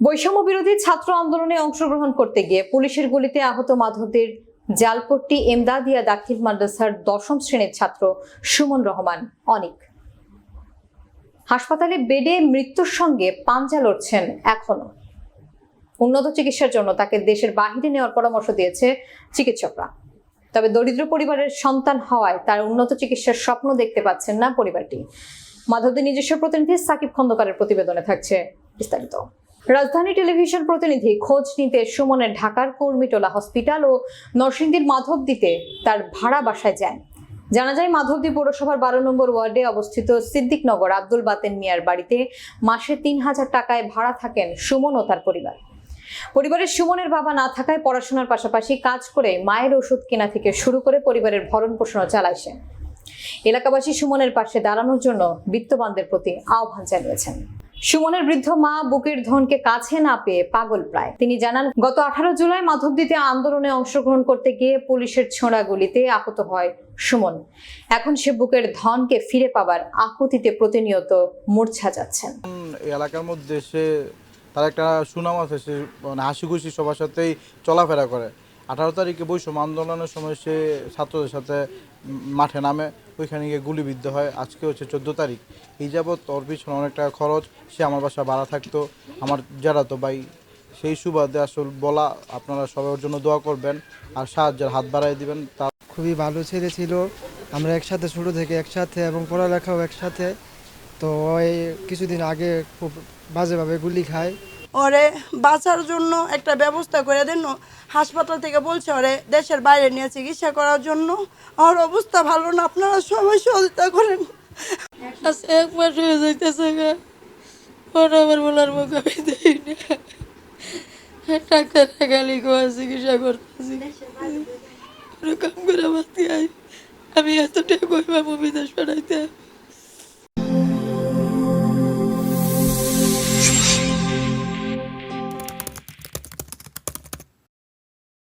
বৈষম্য বিরোধী ছাত্র আন্দোলনে অংশগ্রহণ করতে গিয়ে পুলিশের গুলিতে আহত মাধবদের জালপট্টি, এমদাদিয়া দাখিল মাদ্রাসার দশম শ্রেণির ছাত্র সুমন রহমান, অনিক। হাসপাতালে বেডে মৃত্যুর সঙ্গে পাঞ্জা লড়ছেন এখনও। উন্নত চিকিৎসার জন্য তাকে দেশের বাহিরে নেওয়ার পরামর্শ দিয়েছে চিকিৎসকরা। তবে দরিদ্র পরিবারের সন্তান হওয়ায় তার উন্নত চিকিৎসার স্বপ্ন দেখতে পাচ্ছেন না পরিবারটি। মাধবদের নিজস্ব প্রতিনিধি সাকিব খন্দকারের প্রতিবেদনে থাকছে বিস্তারিত। রাজধানী টেলিভিশন প্রতিনিধি খোঁজ নিতে সুমনের ঢাকার কর্মীটোলা হসপিটাল ও নরসিংদীর মাধবদীতে তার ভাড়া বাসায় যান। জানা যায়, মাধবদী পৌরসভার বারো নম্বর ওয়ার্ডে অবস্থিত সিদ্দিকনগর আব্দুল বাতেন মিয়ার বাড়িতে মাসে তিন হাজার টাকায় ভাড়া থাকেন সুমন ও তার পরিবার। পরিবারের সুমনের বাবা না থাকায় পড়াশোনার পাশাপাশি কাজ করে মায়ের ওষুধ কেনা থেকে শুরু করে পরিবারের ভরণ পোষণ চালায় সে। এলাকাবাসী সুমনের পাশে দাঁড়ানোর জন্য বিত্তবানদের প্রতি আহ্বান জানিয়েছেন। সুমনের বৃদ্ধ মা বুকের ধনকে কাছে না পেয়ে পাগল প্রায়। তিনি জানান, গত আঠারো জুলাই মাধবদীতে আন্দোলনে অংশগ্রহণ করতে গিয়ে পুলিশের ছোঁড়া গুলিতে আহত হয় সুমন। এখন সে বুকের ধনকে ফিরে পাবার আকুতিতে প্রতিনিয়ত মূর্ছা যাচ্ছেন। এলাকার মধ্যে সে, তার একটা সুনাম আছে, সে মানে হাসি খুশি সবার সাথেই চলাফেরা করে। আঠারো তারিখে বৈষম্য আন্দোলনের সময় সে ছাত্রদের সাথে মাঠে নামে। ওইখানে গিয়ে গুলিবিদ্ধ হয়। আজকে হচ্ছে চোদ্দ তারিখ। এই যাবৎ ওর পিছনে অনেক টাকা খরচ। সে আমার বাসা ভাড়া থাকতো। আমার যারা তো ভাই, সেই সুবাদে আসল বলা আপনারা সবাই ওর জন্য দোয়া করবেন আর সাহায্যের হাত বাড়াই দিবেন। তা খুবই ভালো ছেলে ছিল। আমরা একসাথে শুরু থেকে একসাথে এবং পড়ালেখাও একসাথে। তো ওই কিছুদিন আগে খুব বাজেভাবে গুলি খায়। ওরে বাঁচার জন্য একটা ব্যবস্থা করে দেন। হাসপাতাল থেকে বলছে, ওরে দেশের বাইরে নিয়ে চিকিৎসা করার জন্য। ওর অবস্থা ভালো না, আপনারা সবাই সহযোগিতা করেন। আজ এক মাস হয়ে যাইতেছে ওর আমার বলার মুখ আমি দেই না। ডাক্তার খালি গোয়া চিকিৎসা করতেছি। ওরা কাম করে আই আমি এত টাকা কইবা বিদেশ পাঠাইতে।